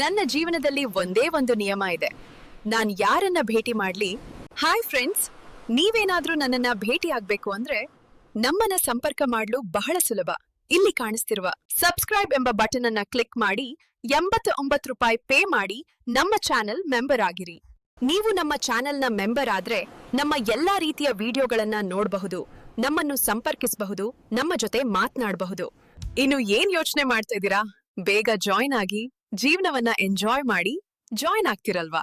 ನನ್ನ ಜೀವನದಲ್ಲಿ ಒಂದೇ ಒಂದು ನಿಯಮ ಇದೆ. ನಾನು ಯಾರನ್ನ ಭೇಟಿ ಮಾಡ್ಲಿ? ಹಾಯ್ ಫ್ರೆಂಡ್ಸ್ ನೀವೇನಾದ್ರೂ ನನ್ನನ್ನ ಭೇಟಿ ಆಗಬೇಕು ಅಂದ್ರೆ ನಮ್ಮನ್ನ ಸಂಪರ್ಕ ಮಾಡಲು ಬಹಳ ಸುಲಭ. ಇಲ್ಲಿ ಕಾಣಿಸ್ತಿರುವ ಸಬ್ಸ್ಕ್ರೈಬ್ ಎಂಬ ಬಟನ್ ಅನ್ನ ಕ್ಲಿಕ್ ಮಾಡಿ ಎಂಬತ್ತು ಒಂಬತ್ತು ರೂಪಾಯಿ ಪೇ ಮಾಡಿ ನಮ್ಮ ಚಾನೆಲ್ ಮೆಂಬರ್ ಆಗಿರಿ. ನೀವು ನಮ್ಮ ಚಾನೆಲ್ನ ಮೆಂಬರ್ ಆದ್ರೆ ನಮ್ಮ ಎಲ್ಲಾ ರೀತಿಯ ವಿಡಿಯೋಗಳನ್ನ ನೋಡಬಹುದು, ನಮ್ಮನ್ನು ಸಂಪರ್ಕಿಸಬಹುದು, ನಮ್ಮ ಜೊತೆ ಮಾತನಾಡಬಹುದು. ಇನ್ನು ಏನ್ ಯೋಚನೆ ಮಾಡ್ತಾ ಇದ್ದೀರಾ? ಬೇಗ ಜಾಯ್ನ್ ಆಗಿ. ಜೀವನವನ್ನ ಎಂಜಾಯ್ ಮಾಡಿ ಜಾಯ್ನ್ ಆಗ್ತಿರಲ್ವಾ?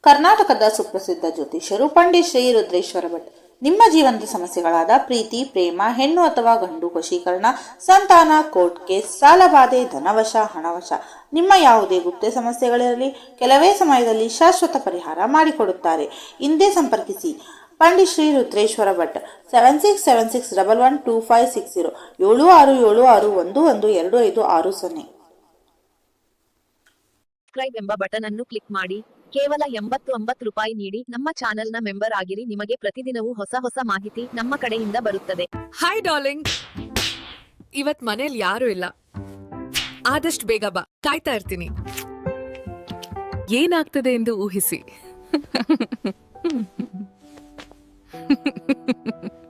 ಕರ್ನಾಟಕದ ಸುಪ್ರಸಿದ್ಧ ಜ್ಯೋತಿಷರು ಪಂಡಿತ್ ಶ್ರೀ ರುದ್ರೇಶ್ವರ ಭಟ್. ನಿಮ್ಮ ಜೀವನದ ಸಮಸ್ಯೆಗಳಾದ ಪ್ರೀತಿ, ಪ್ರೇಮ, ಹೆಣ್ಣು ಅಥವಾ ಗಂಡು ವಶೀಕರಣ, ಸಂತಾನ ಕೋರ್ಟ್ ಕೇಸ್ ಸಾಲಬಾಧೆ ಧನವಶ, ಹಣವಶ, ನಿಮ್ಮ ಯಾವುದೇ ಗುಪ್ತ ಸಮಸ್ಯೆಗಳಿರಲಿ, ಕೆಲವೇ ಸಮಯದಲ್ಲಿ ಶಾಶ್ವತ ಪರಿಹಾರ ಮಾಡಿಕೊಡುತ್ತಾರೆ. ಹಿಂದೆ ಸಂಪರ್ಕಿಸಿ. Pandit Shri Rudreshwara Bhat. Seven six seven six double one two five six zero ಏಳು ಆರು ಏಳು ಆರು ಒಂದು ಒಂದು ಎರಡು ಐದು ಆರು ಸೊನ್ನೆ. ಸಬ್ಸ್ಕ್ರೈಬ್ ಎಂಬ ಬಟನ್ ಅನ್ನು ಕ್ಲಿಕ್ ಮಾಡಿ. ಕೇವಲ ಎಂಬತ್ತು ಒಂಬತ್ತು ರೂಪಾಯಿ ನೀಡಿ. ನಮ್ಮ ಚಾನೆಲ್ನ ಮೆಂಬರ್ ಆಗಿರಿ. ನಿಮಗೆ ಪ್ರತಿದಿನವೂ ಹೊಸ ಹೊಸ ಮಾಹಿತಿ ನಮ್ಮ ಕಡೆಯಿಂದ ಬರುತ್ತದೆ. ಹಾಯ್ ಡಾರ್ಲಿಂಗ್ ಇವತ್ ಮನೇಲಿ ಯಾರು ಇಲ್ಲ. ಆದಷ್ಟು ಬೇಗ ಬಾ. ಕಾಯ್ತಾ ಇರ್ತೀನಿ. ಏನಾಗ್ತದೆ ಎಂದು ಊಹಿಸಿ.